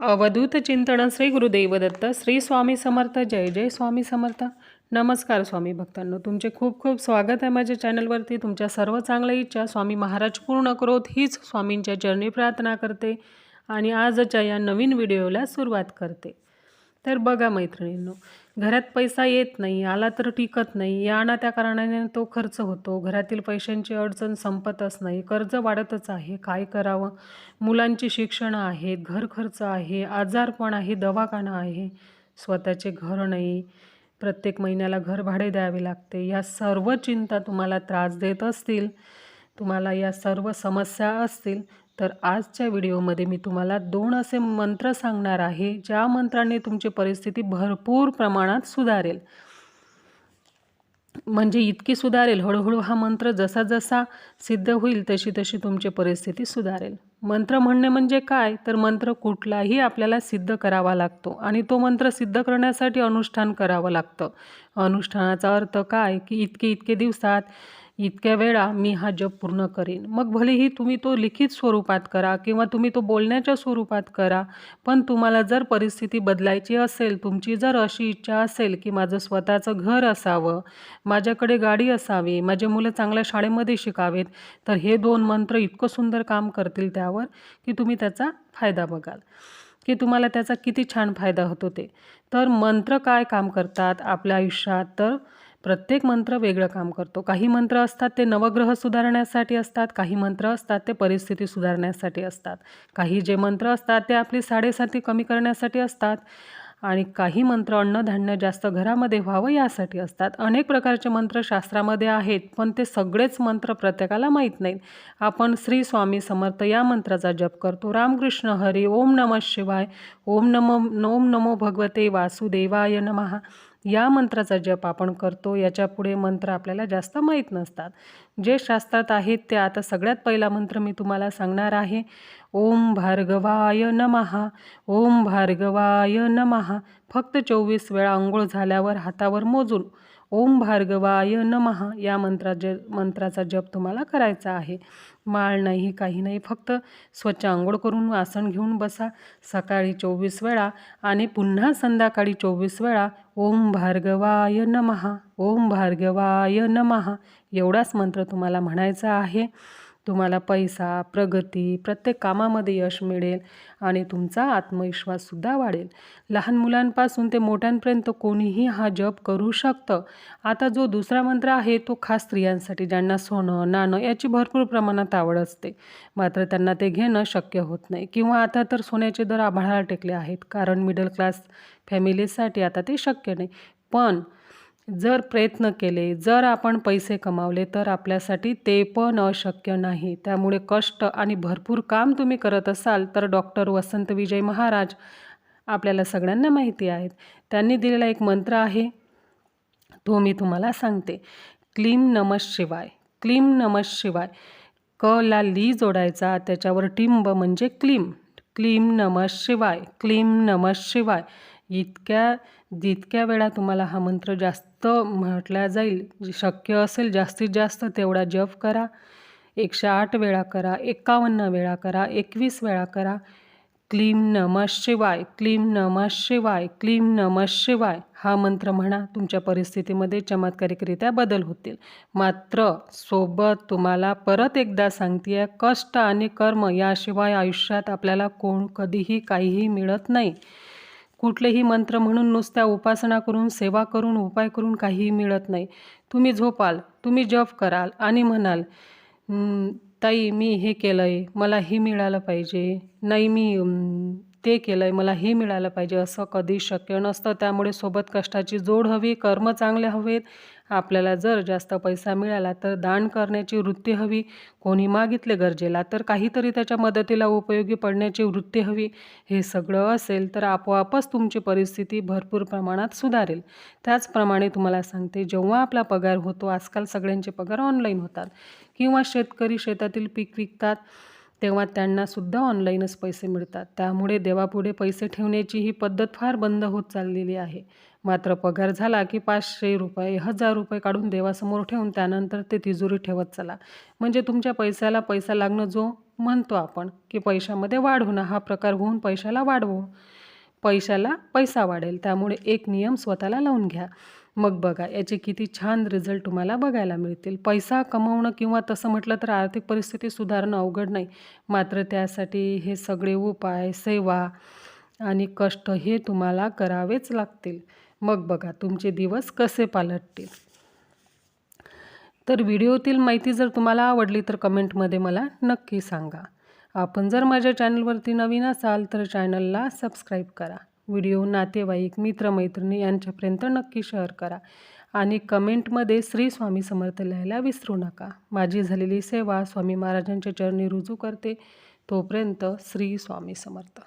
अवधूत चिंतन श्री गुरुदेव दत्त श्री स्वामी समर्थ जय जय स्वामी समर्थ. नमस्कार स्वामी भक्तांनो तुमचे खूप खूप स्वागत आहे माझ्या चॅनलवरती. तुमच्या सर्व चांगल्या इच्छा स्वामी महाराज पूर्ण करोत हीच स्वामींच्या चरणी प्रार्थना करते आणि आजच्या या नवीन व्हिडिओला सुरुवात करते. तर बघा मैत्रिणींनो घरात पैसा येत नाही आला तर टिकत नाही या ना त्या कारणाने तो खर्च होतो. घरातील पैशांची अडचण संपतच नाही कर्ज वाढतच आहे. काय करावं? मुलांची शिक्षणं आहेत घर खर्च आहे आजारपण आहे दवाखाना आहे. स्वतःचे घर नाही. प्रत्येक महिन्याला घर भाडे द्यावे लागते. या सर्व चिंता तुम्हाला त्रास देत असतील तुम्हाला या सर्व समस्या असतील तर आजच्या व्हिडिओमध्ये मी तुम्हाला दोन असे मंत्र सांगणार आहे ज्या मंत्राने तुमची परिस्थिती भरपूर प्रमाणात सुधारेल. म्हणजे इतकी सुधारेल हळूहळू हा मंत्र जसा जसा सिद्ध होईल तशी तशी तुमची परिस्थिती सुधारेल. मंत्र म्हणणे म्हणजे काय? तर मंत्र कुठलाही आपल्याला सिद्ध करावा लागतो आणि तो मंत्र सिद्ध करण्यासाठी अनुष्ठान करावं लागतं. अनुष्ठानाचा अर्थ काय? की इतके इतके दिवसात इतक्या वेळा मी हा जप पूर्ण करेन. मग भलेही तुम्ही तो लिखित स्वरूपात करा किंवा तुम्ही तो बोलण्याच्या स्वरूपात करा पण तुम्हाला जर परिस्थिती बदलायची असेल तुमची जर अशी इच्छा असेल की माझं स्वतःचं घर असावं माझ्याकडे गाडी असावी माझे मुलं चांगल्या शाळेमध्ये शिकावेत तर हे दोन मंत्र इतकं सुंदर काम करतील त्यावर की तुम्ही त्याचा फायदा बघाल. की तुम्हाला त्याचा किती छान फायदा होतो ते. तर मंत्र काय काम करतात आपल्या आयुष्यात? तर प्रत्येक मंत्र वेगळं काम करतो. काही मंत्र असतात ते नवग्रह सुधारण्यासाठी असतात काही मंत्र असतात ते परिस्थिती सुधारण्यासाठी असतात. काही जे मंत्र असतात ते आपली साडेसाती कमी करण्यासाठी असतात आणि काही मंत्र अन्नधान्य जास्त घरामध्ये व्हावं यासाठी असतात. अनेक प्रकारचे मंत्र शास्त्रामध्ये आहेत पण ते सगळेच मंत्र प्रत्येकाला माहीत नाहीत. आपण श्री स्वामी समर्थ या मंत्राचा जप करतो. रामकृष्ण हरी ओम नमः शिवाय ओम नमो ओम नमो भगवते वासुदेवाय नमः. या मंत्राचा जप आपण करतो याच्यापुढे मंत्र आपल्याला जास्त माहीत नसतात. जे शास्त्रात आहेत ते आता सगळ्यात पहिला मंत्र मी तुम्हाला सांगणार आहे. ओम भार्गवाय नमहा ओम भार्गवाय नमहा फक्त चोवीस वेळा आंघोळ झाल्यावर हातावर मोजून ओम भार्गवाय नमहा या मंत्रा ज मंत्राचा जप तुम्हाला करायचा आहे. माळ नाही काही नाही फक्त स्वच्छ आंघोळ करून आसन घेऊन बसा. सकाळी चोवीस वेळा आणि पुन्हा संध्याकाळी चोवीस वेळा ओम भार्गवाय नमहा ओम भार्गवाय नमहा एवढाच मंत्र तुम्हाला म्हणायचा आहे. तुम्हाला पैसा प्रगती प्रत्येक कामामध्ये यश मिळेल आणि तुमचा आत्मविश्वाससुद्धा वाढेल. लहान मुलांपासून ते मोठ्यांपर्यंत कोणीही हा जप करू शकतं. आता जो दुसरा मंत्र आहे तो खास स्त्रियांसाठी ज्यांना सोनं नाणं याची भरपूर प्रमाणात आवड असते. मात्र त्यांना ते घेणं शक्य होत नाही. किंवा आता तर सोन्याचे दर आभाळाला टेकले आहेत. कारण मिडल क्लास फॅमिलीसाठी आता ते शक्य नाही. पण जर प्रयत्न केले जर आपण पैसे कमावले तर आपल्यासाठी ते पण अशक्य नाही. त्यामुळे कष्ट आणि भरपूर काम तुम्ही करत असाल तर डॉक्टर वसंत विजय महाराज आपल्याला सगळ्यांना माहिती आहेत. त्यांनी दिलेला एक मंत्र आहे तो मी तुम्हाला सांगते. क्लीम नमः शिवाय. क्लीम नमः शिवाय. क ला ली जोडायचा त्याच्यावर टिंब म्हणजे क्लीम क्लीम नमः शिवाय. क्लीम नमः शिवाय. इतक्या जितक्या वेळा तुम्हाला हा मंत्र जास्त म्हटला जाईल शक्य असेल जास्तीत जास्त तेवढा जप करा. एकशे आठ वेळा करा एकावन्न वेळा करा एकवीस वेळा करा. क्लीम नमः शिवाय क्लीम नमः शिवाय क्लीम नमः शिवाय. हा मंत्र म्हणा तुमच्या परिस्थितीमध्ये चमत्कारिकरित्या बदल होतील. मात्र सोबत तुम्हाला परत एकदा सांगते कष्ट आणि कर्म याशिवाय आयुष्यात आपल्याला कोण कधीही काहीही मिळत नाही. कुठलेही मंत्र म्हणून नुसत्या उपासना करून सेवा करून उपाय करून काहीही मिळत नाही. तुम्ही झोपाल तुम्ही जप कराल आणि म्हणाल ताई मी हे केलं आहे मला हे मिळालं पाहिजे. नाही मी ते केलं आहे मला हे मिळालं पाहिजे. असं कधी शक्य नसतं. त्यामुळे सोबत कष्टाची जोड हवी कर्म चांगले हवेत. आपल्याला जर जास्त पैसा मिळाला तर दान करण्याची वृत्ती हवी. कोणी मागितले गरजेला तर काहीतरी त्याच्या मदतीला उपयोगी पडण्याची वृत्ती हवी. हे सगळं असेल तर आपोआपच तुमची परिस्थिती भरपूर प्रमाणात सुधारेल. त्याचप्रमाणे तुम्हाला सांगते जेव्हा आपला पगार होतो आजकाल सगळ्यांचे पगार ऑनलाईन होतात. किंवा शेतकरी शेतातील पीक विकतात. तेव्हा त्यांनासुद्धा ऑनलाईनच पैसे मिळतात. त्यामुळे देवापुढे पैसे ठेवण्याची ही पद्धत फार बंद होत चाललेली आहे. मात्र पगार झाला की पाचशे रुपये हजार रुपये काढून देवासमोर ठेवून त्यानंतर ते तिजोरी ठेवत चला. म्हणजे तुमच्या पैशाला पैसा लागणं जो म्हणतो आपण की पैशामध्ये वाढ होणं हा प्रकार होऊन पैशाला वाढवू. पैशाला पैसा वाढेल. त्यामुळे एक नियम स्वतःला लावून घ्या. मग बघा याचे किती छान रिझल्ट तुम्हाला बघायला मिळतील. पैसा कमवणं किंवा तसं म्हटलं तर आर्थिक परिस्थिती सुधारणं अवघड नाही. मात्र त्यासाठी हे सगळे उपाय सेवा आणि कष्ट हे तुम्हाला करावेच लागतील. मग बघा तुमचे दिवस कसे पालटतील? तर व्हिडिओतील माहिती जर तुम्हाला आवडली तर कमेंटमध्ये मला नक्की सांगा. आपण जर माझ्या चॅनलवरती नवीन असाल तर चॅनलला सबस्क्राईब करा. व्हिडिओ नातेवाईक मित्रमैत्रिणी यांच्यापर्यंत नक्की शेअर करा आणि कमेंटमध्ये श्री स्वामी समर्थ लिहायला विसरू नका. माझी झालेली सेवा स्वामी महाराजांच्या चरणी रुजू करते. तोपर्यंत श्री स्वामी समर्थ.